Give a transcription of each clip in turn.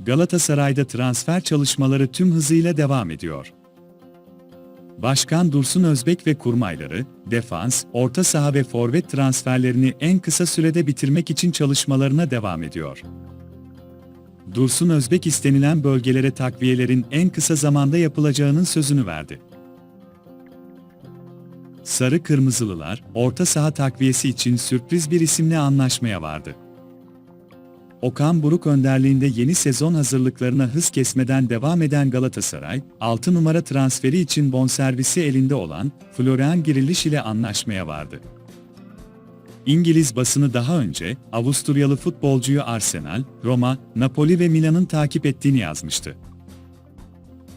Galatasaray'da transfer çalışmaları tüm hızıyla devam ediyor. Başkan Dursun Özbek ve kurmayları, defans, orta saha ve forvet transferlerini en kısa sürede bitirmek için çalışmalarına devam ediyor. Dursun Özbek istenilen bölgelere takviyelerin en kısa zamanda yapılacağının sözünü verdi. Sarı Kırmızılılar, orta saha takviyesi için sürpriz bir isimle anlaşmaya vardı. Okan Buruk önderliğinde yeni sezon hazırlıklarına hız kesmeden devam eden Galatasaray, 6 numara transferi için bonservisi elinde olan Florian Grilish ile anlaşmaya vardı. İngiliz basını daha önce Avusturyalı futbolcuyu Arsenal, Roma, Napoli ve Milan'ın takip ettiğini yazmıştı.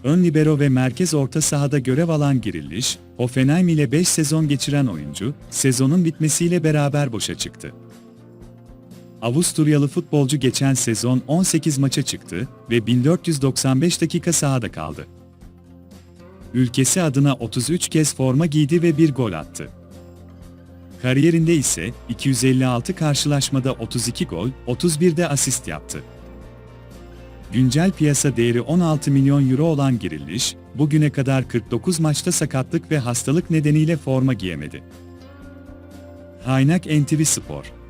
Ön libero ve merkez orta sahada görev alan Grilish, Hoffenheim ile 5 sezon geçiren oyuncu, sezonun bitmesiyle beraber boşa çıktı. Avusturyalı futbolcu geçen sezon 18 maça çıktı ve 1495 dakika sahada kaldı. Ülkesi adına 33 kez forma giydi ve bir gol attı. Kariyerinde ise 256 karşılaşmada 32 gol, 31 de asist yaptı. Güncel piyasa değeri 16 milyon euro olan Giriliş, bugüne kadar 49 maçta sakatlık ve hastalık nedeniyle forma giyemedi. Haynak NTV Spor